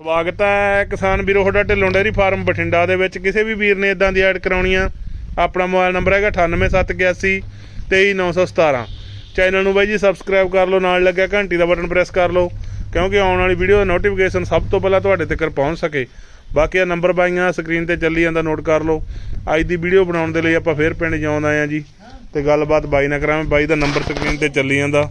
ਸਵਾਗਤ ਹੈ ਕਿਸਾਨ ਵੀਰੋ, ਤੁਹਾਡਾ ਢਿੱਲੋਂ ਡੇਅਰੀ ਫਾਰਮ ਬਠਿੰਡਾ ਦੇ ਵਿੱਚ। ਕਿਸੇ ਵੀ ਵੀਰ ਨੇ ਇਦਾਂ ਦੀ ਐਡ ਕਰਾਉਣੀ ਆ, ਆਪਣਾ ਮੋਬਾਈਲ ਨੰਬਰ ਹੈਗਾ 98781 23917 ਚੈਨਲ ਨੂੰ ਬਾਈ ਜੀ ਸਬਸਕ੍ਰਾਈਬ ਕਰ ਲਓ, ਨਾਲ ਲੱਗਿਆ ਘੰਟੀ ਦਾ ਬਟਨ ਪ੍ਰੈਸ ਕਰ ਲਓ, ਕਿਉਂਕਿ ਆਉਣ ਵਾਲੀ ਵੀਡੀਓ ਦਾ ਨੋਟੀਫਿਕੇਸ਼ਨ ਸਭ ਤੋਂ ਪਹਿਲਾਂ ਤੁਹਾਡੇ ਤੱਕ ਪਹੁੰਚ ਸਕੇ। ਬਾਕੀ ਆ ਨੰਬਰ ਬਾਈਆਂ ਸਕਰੀਨ ਤੇ ਚੱਲੀ ਜਾਂਦਾ ਨੋਟ ਕਰ ਲਓ। ਅੱਜ ਦੀ ਵੀਡੀਓ ਬਣਾਉਣ ਦੇ ਲਈ ਆਪਾਂ ਫੇਰ ਪਿੰਡ ਜਾਉਂਦ ਆਏ ਆ ਜੀ, ਤੇ ਗੱਲਬਾਤ ਬਾਈ ਨਾਲ ਕਰਾਂਗੇ। ਬਾਈ ਦਾ ਨੰਬਰ ਸਕਰੀਨ ਤੇ ਚੱਲੀ ਜਾਂਦਾ।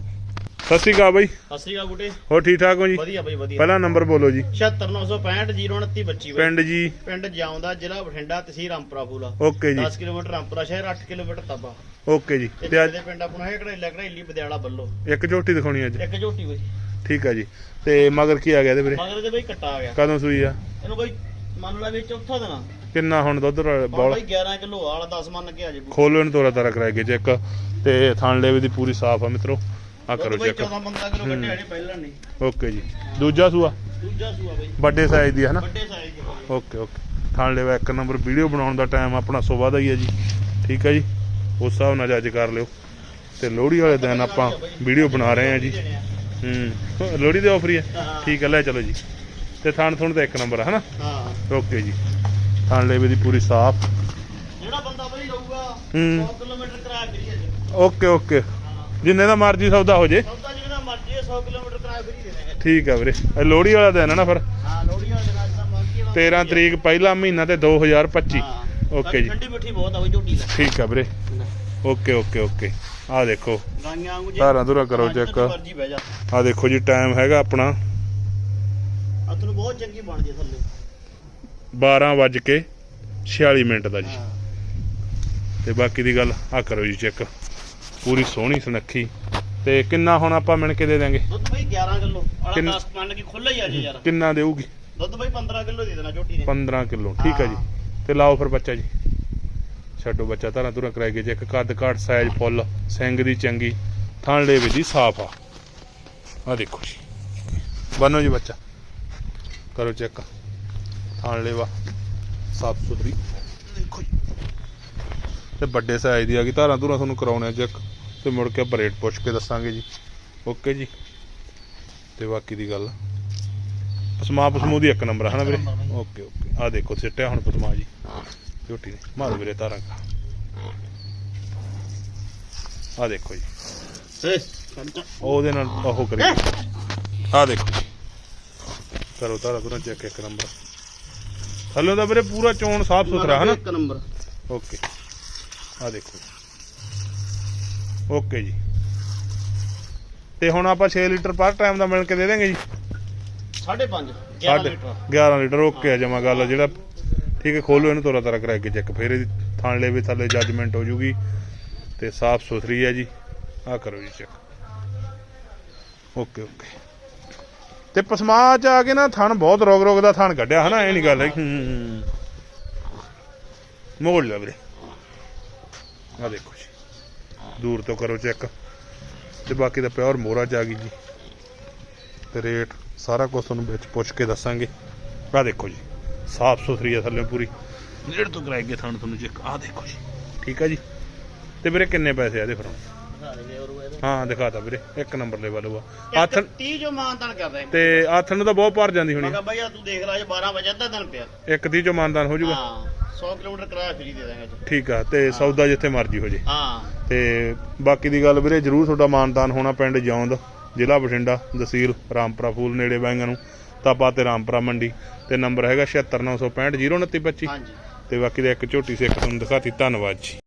ਸਤਿ ਸ਼੍ਰੀ ਅਕਾਲ ਬਾਈ। ਸਤਿ ਸ੍ਰੀ ਅਕਾਲ ਬੁੱਟੇ ਹੋਰ ਠੀਕ ਠਾਕ ਹੋ ਜੀ? ਵਧੀਆ ਬਈ ਵਧੀਆ। ਪਹਿਲਾ ਨੰਬਰ ਬੋਲੋ ਜੀ। 76965 029 ਪਿੰਡ ਜੀ। ਪਿੰਡ ਜਾਉਂਦਾ ਜ਼ਿਲ੍ਹਾ ਬਠਿੰਡਾ ਤਹਿਸੀਲ ਰਾਮਪੁਰਾ ਫੂਲਾ ਓਕੇ ਜੀ। 10 ਕਿਲੋਮੀਟਰ ਰਾਮਪੁਰਾ ਸ਼ਹਿਰ 8 ਕਿਲੋਮੀਟਰ ਤਪਾ। ਓਕੇ ਜੀ। ਤੇ ਤੇ ਅੱਜ ਦੇ ਪਿੰਡ ਆਪਣਾ ਹੈ ਕਿਹੜਾ ਘੜੇਲੀ ਬਦਿਆਲਾ ਬੱਲੋ। ਇੱਕ ਝੋਟੀ ਦਿਖਾਉਣੀ ਅੱਜ। ਇੱਕ ਝੋਟੀ ਬਈ। ਠੀਕ ਆ ਜੀ। ਤੇ ਮਗਰ ਕੀ ਆ ਗਿਆ ਇਹਦੇ ਵੀਰੇ? ਮਗਰ ਦੇ ਬਈ ਕੱਟਾ ਆ ਗਿਆ। ਕਦੋਂ ਸੂਈ ਆ? ਇਹਨੂੰ ਬਈ ਮੰਨ ਲਾ ਵੀ ਚੌਥਾ ਦਿਨ ਕਿੰਨਾ ਹੁਣ ਦੁੱਧ ਬੋਲ? ਬਈ 11 ਕਿਲੋ ਵਾਲਾ 10 ਮੰਨ ਕੇ ਆ ਜੇ ਖੋਲੋ ਇਹਨੂੰ ਤੋਰਾ ਤਾਰਾ ਕਰਾਏ ਗਏ ਚੈੱਕ ਤੇ ਥਣ ਲੇਵੇ ਦੀ ਪੂਰੀ ਸਾਫ਼ ਆ ਮਿੱਤਰੋ। ਆ ਕਰੋ ਚੈੱਕ 14 15 ਕਿਲੋ ਕੱਢੇ ਹੜੇ ਪਹਿਲਾਂ ਨਹੀਂ। ਓਕੇ ਜੀ। ਦੂਜਾ ਸੂਆ? ਦੂਜਾ ਸੂਆ ਬਈ। ਵੱਡੇ ਸਾਈਜ਼ ਦੀ ਹੈ ਨਾ ਵੱਡੇ ਸਾਈਜ਼ ਦੀ ਓਕੇ ਓਕੇ। ਥਣ ਲੇਵਾ ਇੱਕ ਨੰਬਰ ਵੀਡੀਓ ਬਣਾਉਣ ਦਾ ਟਾਈਮ ਆਪਣਾ ਸਵੇਰ ਦਾ ਹੀ ਹੈ ਜੀ। ਠੀਕ ਹੈ ਜੀ? ਉਸ ਹਿਸਾਬ ਨਾਲ ਜੱਜ ਕਰ ਲਿਓ। ਤੇ ਲੋਹੜੀ ਵਾਲੇ ਦਿਨ ਆਪਾਂ ਵੀਡੀਓ ਬਣਾ ਰਹੇ ਹਾਂ ਜੀ। ਹੂੰ। ਲੋਹੜੀ ਦੇ ਆਫਰ ਹੀ ਹੈ। ਠੀਕ ਹੈ ਲੈ ਚਲੋ ਜੀ। ਤੇ ਥਣ ਥੁਣ ਤਾਂ ਇੱਕ ਨੰਬਰ ਹੈ ਹਨਾ? ਹਾਂ ਓਕੇ ਜੀ। ਥਣ ਲੇਵੇ ਦੀ ਪੂਰੀ ਸਾਫ਼। ਜਿਹੜਾ ਬੰਦਾ ਬਈ ਰਹੂਗਾ ਹੂੰ। 100 ਕਿਲੋਮੀਟਰ ਕਿਰਾਇਆ ਜੀ ਓਕੇ ਓਕੇ। ਜਿੰਨੇ ਦਾ ਮਰਜ਼ੀ ਸੌਦਾ ਹੋ ਜੇ। ਸੌਦਾ ਜਿਹੜਾ ਮਰਜ਼ੀ ਹੈ 100 ਕਿਲੋਮੀਟਰ ਕਿਰਾਇਆ ਫਰੀ ਦੇ ਦੇਣਗੇ। ਠੀਕ ਆ ਵੀਰੇ। ਇਹ ਲੋਹੜੀ ਵਾਲਾ ਦਿਨ ਹੈ ਨਾ ਫਿਰ। ਹਾਂ ਲੋਹੜੀ ਵਾਲੇ ਦਿਨ ਅੱਜ ਦਾ ਮੰਗੀ ਵਾਲਾ 13 ਤਰੀਕ ਪਹਿਲਾ ਮਹੀਨਾ ਤੇ 2025 ਹਾਂ। ਓਕੇ ਜੀ। ਠੰਡੀ ਮਿੱਠੀ ਬਹੁਤ ਆ ਬਈ ਝੋਟੀ ਦਾ। ਠੀਕ ਆ ਵੀਰੇ। Okay okay okay. ਆ ਦੇਖੋ। ਧਾਰਾਂ ਧੁਰਾਂ ਕਰੋ ਜਾ ਆ ਦੇਖੋ ਜੀ ਟਾਈਮ ਹੈਗਾ ਆਪਣਾ। ਆ ਤੈਨੂੰ ਬਹੁਤ ਚੰਗੀ ਬਣ ਜੇ ਥੱਲੇ। 12 ਵੱਜ ਕੇ 46 ਮਿੰਟ ਦਾ ਜੀ। ਤੇ ਬਾਕੀ ਦੀ ਗੱਲ ਆ ਕਰੋ ਜੀ ਚੈੱਕ। ਪੂਰੀ ਸੋਹਣੀ ਸੁਨੱਖੀ। ਤੇ ਕਿੰਨਾ ਹੁਣ ਆਪਾਂ ਮਿਣ ਕੇ ਦੇ ਦਾਂਗੇ ਦੁੱਧ ਬਈ 11 ਕਿਲੋ। ਆਲਾ ਕਿੰਨ- 10 ਮੰਨ ਕੇ ਖੁੱਲਾ ਹੀ ਆ ਜੇ ਯਾਰ। ਕਿੰਨਾ ਦੇਊਗੀ? ਦੁੱਧ ਬਈ 15 ਕਿਲੋ ਦੇ ਦੇਣਾ ਝੋਟੀ ਨੇ। 15 ਕਿਲੋ ਠੀਕ ਆ ਜੀ। ਤੇ ਲਾਓ ਫਿਰ ਬੱਚਾ ਜੀ। ਛੱਡੋ ਬੱਚਾ ਧਾਰਾਂ ਧੁਰਾਂ ਕਰਾਈ ਗਏ ਚੈੱਕ ਕੱਦ ਕਾਠ ਸਾਈਜ਼ ਫੁੱਲ ਸਿੰਘ ਦੀ ਚੰਗੀ ਥਣ ਲੇਵੇ ਦੀ ਸਾਫ਼ ਆ। ਆ ਦੇਖੋ ਜੀ। ਬੰਨੋ ਜੀ ਬੱਚਾ। ਕਰੋ ਚੈੱਕ। ਥਣ ਲੇਵਾ ਸਾਫ਼ ਸੁਥਰੀ। ਦੇਖੋ ਜੀ। ਤੇ ਵੱਡੇ ਸਾਈਜ਼ ਦੀ ਆ ਗਈ। ਧਾਰਾਂ ਧੁਰਾਂ ਤੁਹਾਨੂੰ ਕਰਾਉਣੇ ਚੈੱਕ। ਤੇ ਮੁੜ ਕੇ ਆਪਾਂ ਰੇਟ ਪੁੱਛ ਕੇ ਦੱਸਾਂਗੇ ਜੀ। ਓਕੇ ਜੀ। ਤੇ ਬਾਕੀ ਦੀ ਗੱਲ। ਪਸਮਾ ਪਸਮੂ ਦੀ ਇੱਕ ਨੰਬਰ ਹੈ ਨਾ ਵੀਰੇ। Okay okay. ਆ ਦੇਖੋ ਸਿੱਟਿਆ ਹੁਣ ਪਸਮਾ ਜੀ। ਝੋਟੀ ਨੇ। ਮਾਰੋ ਵੀਰੇ ਤਾਰਾਂ ਕਾ ਆ ਦੇਖੋ ਜੀ। ਉਹਦੇ ਨਾਲ ਉਹ ਕਰੀ। ਆ ਦੇਖੋ ਜੀ। ਕਰੋ ਤਾਰਾ ਤੁਰਾਂ ਚੈੱਕ ਇੱਕ ਨੰਬਰ। ਥੱਲੇ ਦਾ ਵੀਰੇ ਪੂਰਾ ਚੋਣ ਸਾਫ਼ ਸੁਥਰਾ ਹੈ ਨਾ ਇੱਕ ਨੰਬਰ। ਓਕੇ। ਆ ਦੇਖੋ ਓਕੇ ਜੀ। ਤੇ ਹੁਣ ਆਪਾਂ 6 ਲੀਟਰ ਪਰ ਟਾਈਮ ਦਾ ਮਿਲ ਕੇ ਦੇ ਦਾਂਗੇ ਜੀ? 5.5 11 ਸਾਢੇ ਲੀਟਰ। 11 ਲੀਟਰ ਓਕੇ ਆ ਜਮਾ ਗੱਲ ਜਿਹੜਾ ਠੀਕ ਹੈ ਖੋਲੋ ਇਹਨੂੰ ਤੋਰਾ ਤਾਰਾ ਕਰਾ ਕੇ ਚੈੱਕ। ਫਿਰ ਇਹਦੀ ਥਾਣ ਲੈ ਵੀ ਥੱਲੇ ਜੱਜਮੈਂਟ ਹੋ ਜੂਗੀ। ਤੇ ਸਾਫ਼ ਸੁਥਰੀ ਹੈ ਜੀ। ਆ ਕਰੋ ਜੀ ਚੈੱਕ। Okay okay. ਤੇ ਪਸਮਾ ਚ ਆ ਕੇ ਨਾ ਥਣ ਬਹੁਤ ਰੋਗ ਰੋਗ ਦਾ ਥਣ ਕੱਢਿਆ ਹਨਾ? ਇਹ ਨਹੀਂ ਗੱਲ ਹੈ। ਮੋੜ ਲਿਆ ਵੀਰੇ। ਆ ਦੇਖੋ ਜੀ। ਦੂਰ ਤੋਂ ਕਰੋ ਚੈੱਕ। ਤੇ ਬਾਕੀ ਦਾ ਪਿਓਰ ਮੋਰਾ ਚ ਆ ਗਈ ਜੀ। ਤੇ ਰੇਟ ਸਾਰਾ ਕੁਝ ਤੁਹਾਨੂੰ ਵਿੱਚ ਪੁੱਛ ਕੇ ਦੱਸਾਂਗੇ। ਆ ਦੇਖੋ ਜੀ ਸਾਫ਼ ਸੁਥਰੀ ਆ ਥੱਲੇ ਪੂਰੀ। ਨੇੜ ਤੋਂ ਕਰਾਏਗੇ ਤੁਹਾਨੂੰ ਤੁਹਾਨੂੰ ਚੈੱਕ। ਆ ਦੇਖੋ ਜੀ। ਠੀਕ ਆ ਜੀ। ਤੇ ਵੀਰੇ ਕਿੰਨੇ ਪੈਸੇ ਆ ਦੇ ਫਿਰ? ਹਾਂ ਦਿਖਾਤਾ ਵੀਰੇ। ਇੱਕ ਨੰਬਰ ਲੈਵਲ ਹੋਆ ਆਥਣ 30 ਜੋ ਮਾਨਤਾਨ ਕਰ ਰਹੇ ਤੇ ਆਥਣ ਨੂੰ ਤਾਂ ਬਹੁਤ ਪਾਰ ਜਾਂਦੀ ਮੈਂ ਹੋਣੀ ਕਿਹਾ ਬਈ ਆ ਤੂੰ ਦੇਖ ਲੈ ਜੇ 12 ਵਜੇ ਅੱਧਾ ਦਿਨ ਪਿਆ। ਇੱਕ ਦੀ ਚੋਂ ਮਾਨਦਾਨ ਹੋ ਜਾਊਗਾ ਹਾਂ 100 ਕਿਲੋਮੀਟਰ ਕਿਰਾਇਆ ਫਰੀ ਦੇ ਦਾਂਗੇ। ਠੀਕ ਆ ਤੇ ਸੌਦਾ ਜਿੱਥੇ ਮਰਜ਼ੀ ਹੋ ਜੇ। ਹਾਂ। ਤੇ ਬਾਕੀ ਦੀ ਗੱਲ ਵੀਰੇ ਜਰੂਰ ਤੁਹਾਡਾ ਮਾਨਦਾਨ ਹੋਣਾ ਪਿੰਡ ਜੌਂਦ ਜ਼ਿਲ੍ਹਾ ਬਠਿੰਡਾ ਤਹਿਸੀਲ ਰਾਮਪੁਰਾ ਫੂਲ ਨੇੜੇ ਬਾਈਆਂ ਨੂੰ। ਤਾਪਾ ਤੇ ਰਾਮਪੁਰਾ ਮੰਡੀ ਤੇ ਨੰਬਰ ਹੈਗਾ 7696502925 ਹਾਂਜੀ। ਤੇ ਬਾਕੀ ਦਾ ਇੱਕ ਝੋਟੀ ਸਿੱਖ ਤੁਹਾਨੂੰ ਦਿਖਾਤੀ ਧੰਨਵਾਦ ਜੀ।